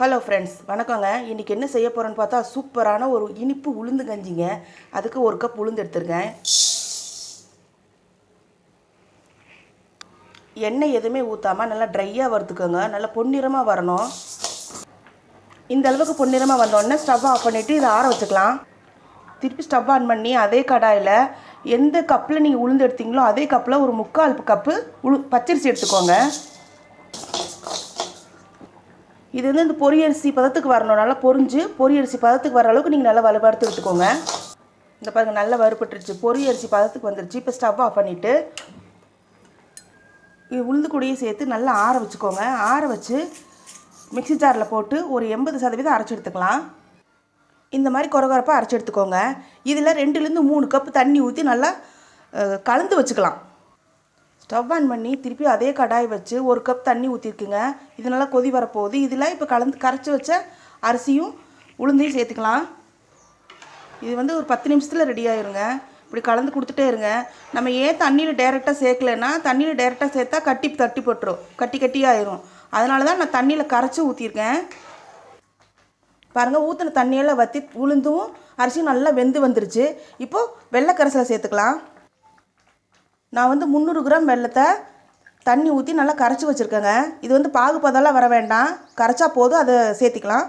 Hello friends வணக்கங்க. இன்றைக்கி என்ன செய்ய போகிறேன்னு பார்த்தா சூப்பரான ஒரு இனிப்பு உளுந்து கஞ்சிங்க. அதுக்கு ஒரு கப் உளுந்து எடுத்துருக்கேன். எண்ணெய் எதுவுமே ஊற்றாமல் நல்லா ட்ரையாக வறுத்துக்கோங்க. நல்லா பொன்னிறமாக வரணும். இந்த அளவுக்கு பொன்னிறமாக வந்தோடனே ஸ்டவ் ஆஃப் பண்ணிவிட்டு இதை ஆற வச்சுக்கலாம். திருப்பி ஸ்டவ் ஆன் பண்ணி அதே கடாயில் எந்த கப்பில் நீங்கள் உளுந்து எடுத்தீங்களோ அதே கப்பில் ஒரு முக்கால் கப்பு உளு பச்சரிசி எடுத்துக்கோங்க. இது வந்து இந்த பொரியரிசி பதத்துக்கு வரணும். நல்லா பொரிஞ்சு பொரியரிசி பதத்துக்கு வர அளவுக்கு நீங்கள் நல்லா வலு விட்டுக்கோங்க எடுத்துக்கோங்க. இந்த பாருங்கள் நல்லா வறுபட்டுருச்சு. பொரியரிசி பதத்துக்கு வந்துருச்சு. இப்போ ஸ்டவ் ஆஃப் பண்ணிவிட்டு இது உளுந்து கூடயே சேர்த்து நல்லா ஆற வச்சுக்கோங்க. ஆற வச்சு மிக்ஸி ஜாரில் போட்டு ஒரு எண்பது சதவீதம் அரைச்சி எடுத்துக்கலாம். இந்த மாதிரி குறகுறப்பாக அரைச்சி எடுத்துக்கோங்க. இதில் ரெண்டுலேருந்து மூணு கப் தண்ணி ஊற்றி நல்லா கலந்து வச்சுக்கலாம். ஸ்டவ் ஆன் பண்ணி திருப்பி அதே கடாய் வச்சு ஒரு கப் தண்ணி ஊற்றிருக்குங்க இது நல்லா கொதி வரப்போகுது. இதில் இப்போ கலந்து கரைச்சி வச்ச அரிசியும் உளுந்தையும் சேர்த்துக்கலாம். இது வந்து ஒரு பத்து நிமிஷத்தில் ரெடி ஆயிருங்க. இப்படி கலந்து கொடுத்துட்டே இருங்க. நம்ம ஏன் தண்ணியில் டேரெக்டாக சேர்க்கலன்னா தண்ணியில் டேரெக்டாக சேர்த்தா கட்டி தட்டி போட்டுரும். கட்டி கட்டி ஆயிரும். அதனால தான் நான் தண்ணியில் கரைச்சி ஊற்றிருக்கேன் பாருங்கள் ஊற்றின தண்ணியெல்லாம் வற்றி உளுந்தும் அரிசியும் நல்லா வெந்து வந்துருச்சு. இப்போது வெள்ளை கரைசலை சேர்த்துக்கலாம். நான் வந்து முந்நூறு கிராம் வெள்ளத்தை தண்ணி ஊற்றி நல்லா கரைச்சி வச்சுருக்கேங்க. இது வந்து பாகுபதெல்லாம் வர வேண்டாம். கரைச்சா போதும் அதை சேர்த்திக்கலாம்.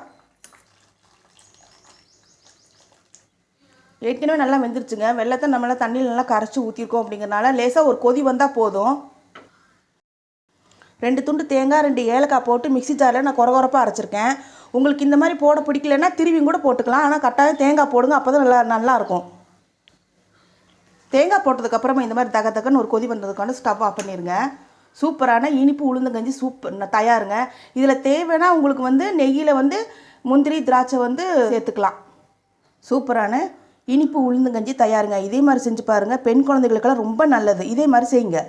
ஏற்கனவே நல்லா வெந்துருச்சுங்க. வெள்ளத்தை நம்மளால் தண்ணியில் நல்லா கரைச்சி ஊற்றிருக்கோம் அப்படிங்கிறனால லேசாக ஒரு கொதி வந்தால் போதும். ரெண்டு துண்டு தேங்காய் ரெண்டு ஏலக்காய் போட்டு மிக்ஸி ஜாரில் நான் குறகுறப்பாக அரைச்சிருக்கேன். உங்களுக்கு இந்த மாதிரி போட பிடிக்கலன்னா திருவியும் கூட போட்டுக்கலாம். ஆனால் கட்டாயம் தேங்காய் போடுங்க அப்போ தான் நல்லா நல்லாயிருக்கும் தேங்காய் போட்டதுக்கப்புறமா இந்த மாதிரி தக தகன்னு ஒரு கொதி வந்ததுக்கான ஸ்டவ் ஆஃப் பண்ணிடுங்க சூப்பரான இனிப்பு உளுந்தங்கஞ்சி சூப்பர் தயாருங்க. இதில் தேவைன்னா உங்களுக்கு வந்து நெய்யில் வந்து முந்திரி திராட்சை வந்து சேர்த்துக்கலாம். சூப்பரான இனிப்பு உளுந்தங்கஞ்சி தயாருங்க. இதே மாதிரி செஞ்சு பாருங்கள் பெண் குழந்தைகளுக்கெல்லாம் ரொம்ப நல்லது. இதே மாதிரி செய்யுங்க.